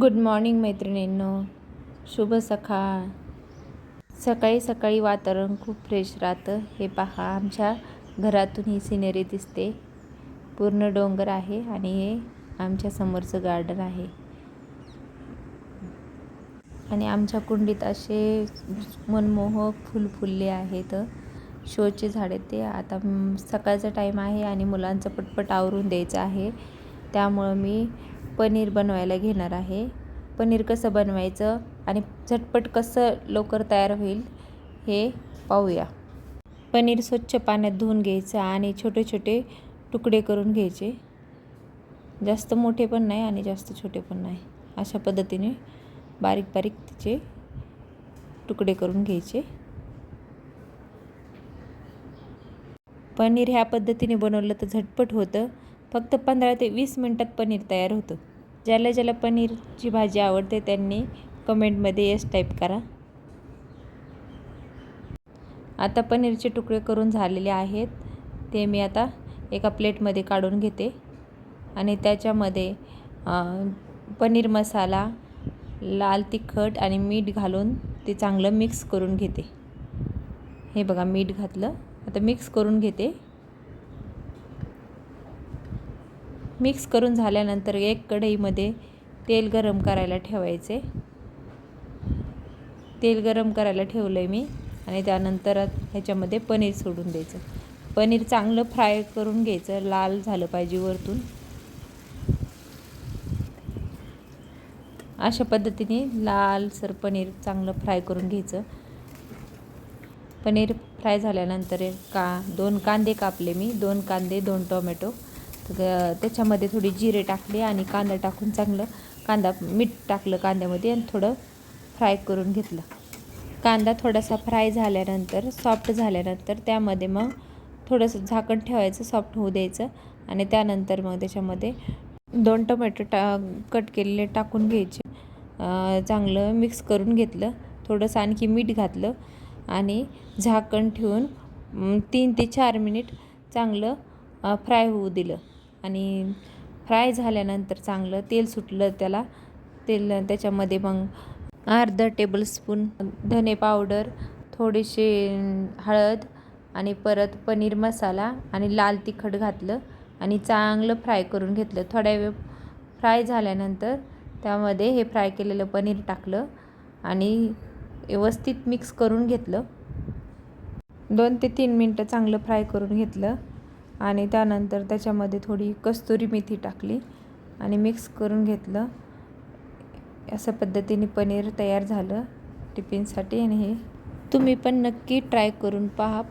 Good morning मैत्रिणींनो. शुभ सकाळ. सकाळी सकाळी वातावरण खूप फ्रेश राहतं. हे पहा आमच्या घरातून ही सिनेरी दिसते. पूर्ण डोंगर आहे आणि हे आमच्या समोरचं गार्डन आहे. आणि आमच्या कुंडीत असे मनमोहक फुल फुलले आहेत. शोचे झाडे ते. आता सकाळचा टाईम आहे आणि मुलांचं पटपट आवरून द्यायचं आहे. त्यामुळं मी पनीर बनवायला घेणार आहे. पनीर कसं बनवायचं आणि झटपट कसं लवकर तयार होईल हे पाहूया. पनीर स्वच्छ पाण्यात धुवून घ्यायचं आणि छोटे छोटे तुकडे करून घ्यायचे. जास्त मोठे पण नाही आणि जास्त छोटे पण नाही. अशा पद्धतीने बारीक बारीक तिचे तुकडे करून घ्यायचे. पनीर ह्या पद्धतीने बनवलं तर झटपट होतं. फक्त पंधरा ते वीस मिनटात पनीर तयार होतं. ज्याला ज्याला पनीरची भाजी आवडते त्यांनी कमेंटमध्ये येस टाईप करा. आता पनीरचे तुकडे करून झालेले आहेत. ते मी आता एका प्लेटमध्ये काढून घेते. आणि त्याच्यामध्ये पनीर मसाला लाल तिखट आणि मीठ घालून ते चांगलं मिक्स करून घेते. हे बघा मीठ घातलं. आता मिक्स करून घेते. मिक्स करून झाल्यानंतर एक कढईमध्ये तेल गरम करायला ठेवायचे. तेल गरम करायला ठेवलं आहे मी आणि त्यानंतर ह्याच्यामध्ये पनीर सोडून द्यायचं. पनीर चांगलं फ्राय करून घ्यायचं लाल झालं पाहिजे वरतून. अशा पद्धतीने लालसर पनीर चांगलं फ्राय करून घ्यायचं. पनीर फ्राय झाल्यानंतर का दोन कांदे कापले मी दोन कांदे दोन टोमॅटो. त्याच्यामध्ये थोडी जिरे टाकले आणि कांदा टाकून चांगलं कांदा मीठ टाकलं कांद्यामध्ये आणि थोडं फ्राय करून घेतलं. कांदा थोडासा फ्राय झाल्यानंतर सॉफ्ट झाल्यानंतर त्यामध्ये मग थोडंसं झाकण ठेवायचं सॉफ्ट होऊ द्यायचं आणि त्यानंतर मग त्याच्यामध्ये दोन टोमॅटो टा कट केलेले टाकून घ्यायचे. चांगलं मिक्स करून घेतलं थोडंसं आणखी मीठ घातलं आणि झाकण ठेवून तीन ते चार मिनिट चांगलं फ्राय होऊ दिलं. आणि फ्राय झाल्यानंतर चांगलं तेल सुटलं त्याला. तेल त्याच्यामध्ये मग अर्धा टेबलस्पून धने पावडर थोडेसे हळद आणि परत पनीर मसाला आणि लाल तिखट घातलं आणि चांगलं फ्राय करून घेतलं. थोड्या वेळ फ्राय झाल्यानंतर त्यामध्ये हे फ्राय केलेलं पनीर टाकलं आणि व्यवस्थित मिक्स करून घेतलं. दोन ते तीन मिनटं चांगलं फ्राय करून घेतलं. आणि त्यानंतर त्याच्यामध्ये थोडी कस्तुरी मेथी टाकली आणि मिक्स करून घेतलं. अशा पद्धतीने पनीर तयार झालं टिफिनसाठी आणि हे तुम्ही पण नक्की ट्राय करून पहा.